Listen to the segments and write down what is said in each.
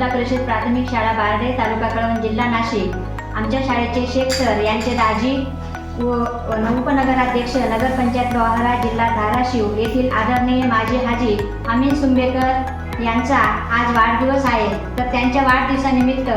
जिल्हा परिषद प्राथमिक शाळा बारडे तालुका कळवण जिल्हा नाशिक. आमच्या शाळेचे शेख सर यांचे दाजी व व उपनगराध्यक्ष नगरपंचायत लोहारा जिल्हा धाराशिव येथील आदरणीय माजी हाजी अमीन सुंबेकर यांचा आज वाढदिवस आहे. तर त्यांच्या वाढदिवसानिमित्त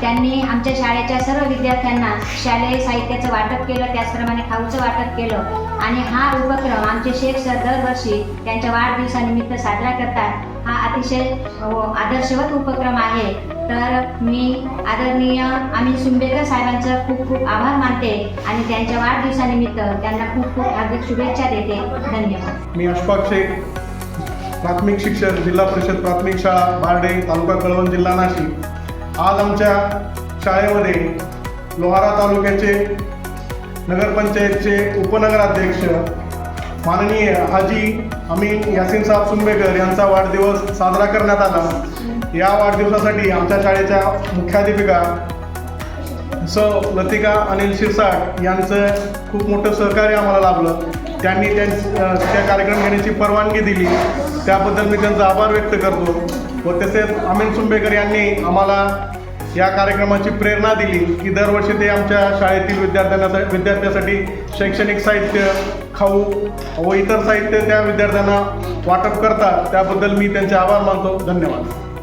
त्यांनी आमच्या शाळेच्या सर्व विद्यार्थ्यांना शालेय साहित्याचं वाटप केलं त्याचप्रमाणे खाऊचं वाटप केलं. आणि हा उपक्रम आमचे शेख सर दरवर्षी त्यांच्या वाढदिवसानिमित्त साजरा करतात. हा अतिशय हो, आदर्शवत उपक्रम आहे. तर मी आदरणीय आम्ही सुंबेकर साहेबांचं खूप खूप आभार मानते आणि त्यांच्या वाढदिवसानिमित्त त्यांना खूप खूप हार्दिक शुभेच्छा देते. धन्यवाद. मी अशफाक शेख प्राथमिक शिक्षक जिल्हा परिषद प्राथमिक शाळा बारडे तालुका कळवण जिल्हा नाशिक. आज आमच्या शाळेमध्ये लोहारा तालुक्याचे नगरपंचायतचे उपनगराध्यक्ष माननीय हाजी अमीन यासिन साहेब सुंबेकर यांचा वाढदिवस साजरा करण्यात आला. या वाढदिवसासाठी आमच्या शाळेच्या मुख्याध्यापिका स लतिका अनिल शिरसाट यांचं खूप मोठं सहकार्य आम्हाला लाभलं. त्यांनी त्यां त्या कार्यक्रम घेण्याची परवानगी दिली. त्याबद्दल मी त्यांचा आभार व्यक्त करतो. व तसेच अमिन सुंबेकर यांनी आम्हाला या कार्यक्रमाची प्रेरणा दिली की दरवर्षी ते आमच्या शाळेतील विद्यार्थ्यांना विद्यार्थ्यासाठी शैक्षणिक साहित्य खाऊ व इतर साहित्य त्या विद्यार्थ्यांना वाटप करतात. त्याबद्दल मी त्यांचे आभार मानतो. धन्यवाद.